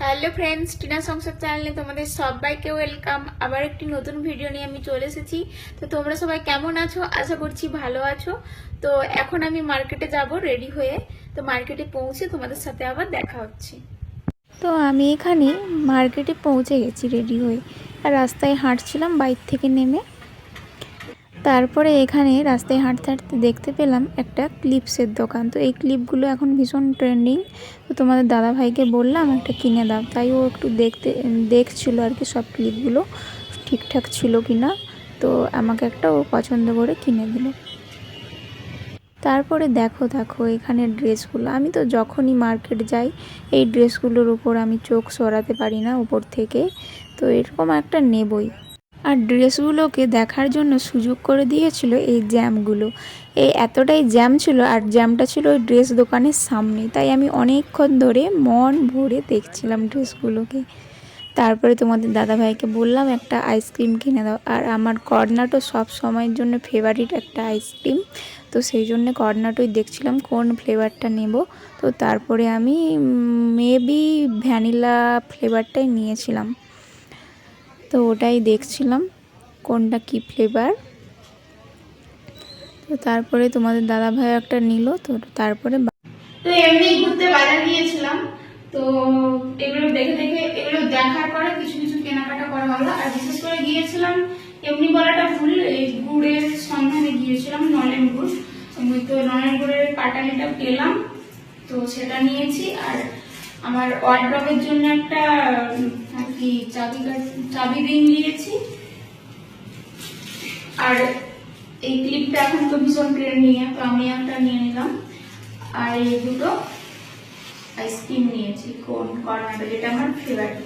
Hello friends, Tina সংসার চ্যানেলে তোমাদের সবাইকে ওয়েলকাম। আবার একটি নতুন ভিডিও নিয়ে আমি চলে এসেছি। তো তোমরা সবাই কেমন আছো? আশা করছি ভালো আছো। তো এখন আমি মার্কেটে যাব রেডি হয়ে। তো মার্কেটে পৌঁছে তোমাদের সাথে আবার দেখা হচ্ছে। তো আমি এখানে মার্কেটে পৌঁছে গেছি রেডি হয়ে। আর রাস্তায় হাঁটছিলাম বাইক থেকে নেমে। তারপরে এখানে রাস্তায় হাঁটতে হাঁটতে দেখতে পেলাম একটা ক্লিপসের দোকান। তো এই ক্লিপগুলো এখন ভীষণ ট্রেন্ডিং। তো তোমাদের দাদা ভাইকে বললাম একটা কিনে দাও। তাই ও একটু দেখতে, দেখছিল আর কি সব ক্লিপগুলো, ঠিকঠাক ছিল কি না। তো আমাকে একটা ও পছন্দ করে কিনে দিল। তারপরে দেখো দেখো এখানে ড্রেসগুলো। আমি তো যখনই মার্কেট যাই, এই ড্রেসগুলোর উপর আমি চোখ সরাতে পারি না উপর থেকে। তো এরকম একটা নেবই। আর ড্রেসগুলোকে দেখার জন্য সুযোগ করে দিয়েছিল এই জ্যামগুলো। এই এতটাই জ্যাম ছিল আর জ্যামটা ছিল ওই ড্রেস দোকানের সামনে, তাই আমি অনেকক্ষণ ধরে মন ভরে দেখছিলাম ড্রেসগুলোকে। তারপরে তোমাদের দাদাভাইকে বললাম, একটা আইসক্রিম কিনে দাও। আর আমার কর্নাটো সব সময়ের জন্য ফেভারিট একটা আইসক্রিম। তো সেই জন্য কর্নাটোই দেখছিলাম কোন ফ্লেভারটা নেব। তো তারপরে আমি মেবি ভ্যানিলা ফ্লেভারটাই নিয়েছিলাম। তো ওটাই দেখছিলাম, কোনটা কি ফ্লেভার তো তারপরে তোমাদের দাদাভাই একটা নিল, তো তারপরে তো এমনি ঘুরতে বাজার গিয়েছিলাম, তো এগুলো দেখে দেখে এগুলো দেখার পরে কিছু কিছু কেনাকাটা করা হলো, আর বিশেষ করে গিয়েছিলাম, এমনি বলাটা ভুল, এই গুড়ের সন্ধানে গিয়েছিলাম, নলেন গুড়। আমি তো নলেন গুড়ের পাটালিটা পেলাম, তো সেটা নিয়েছি, আর আমার ওয়ার্ড্রবের জন্য একটা কি চাবি চাবি রিং নিয়েছি। আর এই ক্লিপটা এখন তো ভীষণ তো আমি একটা নিয়ে নিলাম। আর এই দুটো আইসক্রিম নিয়েছি, কোন যেটা আমার ফেভারিট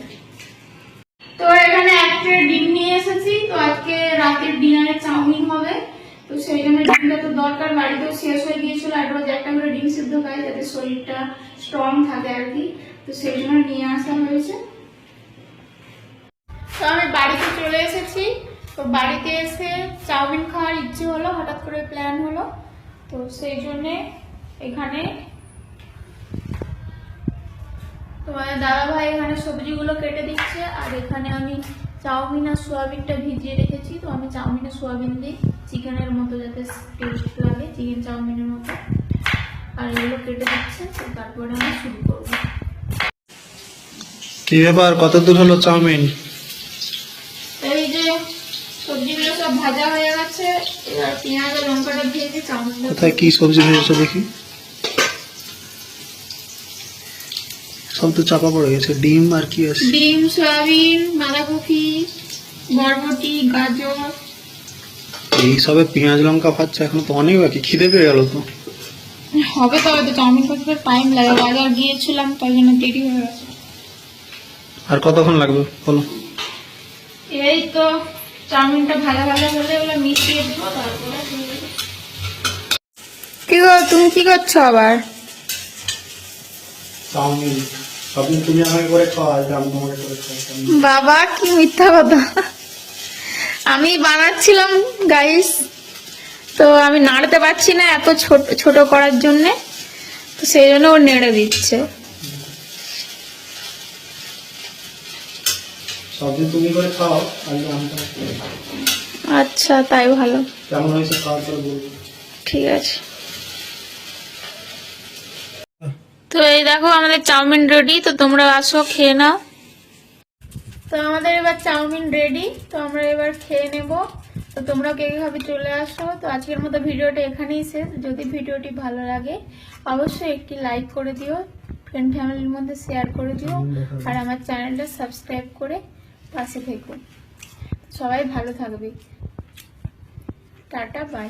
তো এখানে এক প্লেট ডিম নিয়ে এসেছি, তো আজকে রাতের ডিনারে চাউমিন হবে। তো সেই জন্য ডিমটা তো দরকার, বাড়িতেও শেষ হয়ে গিয়েছিল, আর রোজ একটা করে ডিম সিদ্ধ খাই যাতে শরীরটা স্ট্রং থাকে আর কি। তো সেই জন্য নিয়ে আসা হয়েছে। তো আমি বাড়িতে চলে এসেছি। তো বাড়িতে এসে চাউমিন খাওয়ার ইচ্ছে হলো, হঠাৎ করে প্ল্যান হলো। তো সেই জন্যে এখানে তোমাদের দাদা ভাই এখানে সবজিগুলো কেটে দিচ্ছে, আর এখানে আমি চাউমিন আর সোয়াবিনটা ভিজিয়ে রেখেছি। তো আমি চাউমিন আর সোয়াবিন দিই, চিকেনের মতো যাতে টেস্ট লাগে, চিকেন চাউমিনের মতো। আর এগুলো কেটে দিচ্ছে, তো তারপরে আমি শুরু করব। কি ব্যাপার? কত দূর হলো চাউমিন এই যে সবজিগুলো সব ভাজা হয়ে গেছে এবার পেঁয়াজ আর লঙ্কাটা দিয়ে দিয়ে কোথায় কি সবজি ভেজেছো দেখি? সব তো চাপা পড়ে গেছে। ডিম আর কি আছে? ডিম সয়াবিন বাঁধাকপি বরবটি গাজর। এই সবে পেঁয়াজ লঙ্কা ভাজছে এখন তো অনেক বাকি। খিদে পেয়ে গেল তো। হবে তবে তো চাউমিন করতে টাইম লাগে। বাজার গিয়েছিলাম তাই জন্য দেরি হয়ে গেছে। আর কতক্ষণ লাগবে? বলো। এই তো চাউমিনটা ভাজা ভাজা হলে ওগুলো মিশিয়ে দেবো তারপরে কি গো তুমি কি করছ আবার? চাউমিন। সবদিন তুমি আমাকে করে খাওয়া আমি তোমাকে করে খাওয়াই বাবা কি মিথ্যা কথা। আমি বানাচ্ছিলাম গাইস তো আমি নাড়তে পারছি না এত ছোট ছোট করার জন্য। তো সেই জন্য ও নেড়ে দিচ্ছে। সবদিন তুমি করে খাও আমি। আচ্ছা তাই ভালো। কেমন হয়েছে পরে বলব ঠিক আছে। তো এই দেখো আমাদের চাউমিন রেডি তো তোমরা আসো খেয়ে নাও। তো আমাদের এবার চাউমিন রেডি তো আমরা এবার খেয়ে নেব। তো তোমরা কে ভাবে চলে আসো তো আজকের মতো ভিডিওটা এখানেই শেষ। যদি ভিডিওটি ভালো লাগে অবশ্যই একটি লাইক করে দিও ফ্রেন্ড ফ্যামিলির মধ্যে শেয়ার করে দিও আর আমার চ্যানেলটা সাবস্ক্রাইব করে পাশে থেকো। সবাই ভালো থাকবে। Tata bye.